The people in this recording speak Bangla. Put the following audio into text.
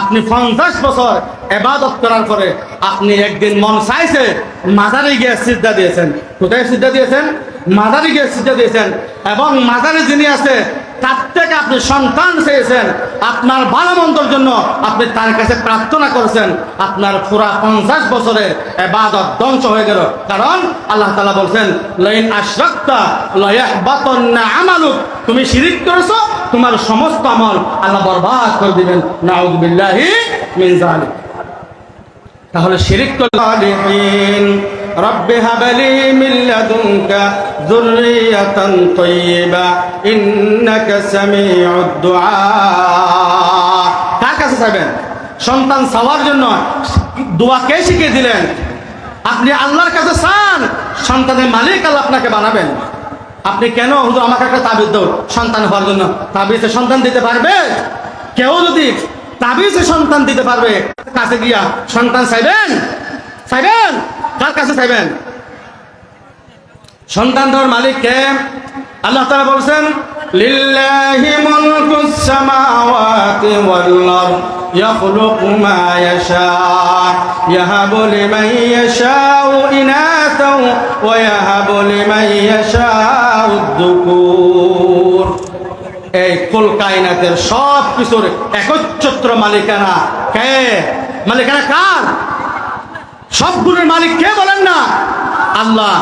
আপনি পঞ্চাশ বছর এবাদত করার পরে আপনি একদিন মন চাইছে মাজারে গিয়ে সিদ্ধা দিয়েছেন। কোথায় সিদ্ধা দিয়েছেন? মাজারে গিয়ে সিদ্ধা দিয়েছেন। এবং মাজারে যিনি আছে, তার থেকে আপনি সন্তান চেয়েছেন। আপনার ভালো মন্দর জন্য আপনি তার কাছে প্রার্থনা করেছেন। আপনার পুরা পঞ্চাশ বছরের এবাদত ধ্বংস হয়ে গেল। কারণ আল্লাহ তালা বলছেন, লইন আশ্রক্তা লয়াহবাতন না আমালুক। তুমি শিরিক করেছ? তোমার সমস্ত আমল আল্লাহ বরবাদ করে দিবেন নাউজুবিল্লাহি মিন জালিক তাহলে শিরিক সালিহিন رب هب لي من لدنك ذرية طيبة إنك سميع الدعاء কার কাছে চাইবেন সন্তান চাওয়ার জন্য দোয়া কে শিখিয়ে দিলেন আপনি আল্লাহর কাছে চান সন্তানের মালিক আল্লাহ আপনাকে বানাবেন আপনি কেন হুজুর আমাকে একটা তাবিজ দাও সন্তান হওয়ার জন্য? তাবিজে সন্তান দিতে পারবে? কেউ যদি তাবিজে সন্তান দিতে পারবে, কাছে গিয়া সন্তান চাইবেন? চাইবেন? কার কাছে চাইবেন? সন্তান দেওয়ার মালিক কে? আল্লাহ তাআলা বলছেন, লিল্লাহি মুলকুস সামাওয়াতি ওয়াল আরদ, ইয়াখলুকু মা ইয়াশা, ইয়াহাবু লিমান ইয়াশাউ ইনাতাও, ওয়া ইয়াহাবু লিমান যুকুর এই কুল কায়নাতের সব কিছুর একচ্ছত্র মালিকানা কে? মালিকানা কার? সবগুলোর মালিক কে বলেন না? আল্লাহ।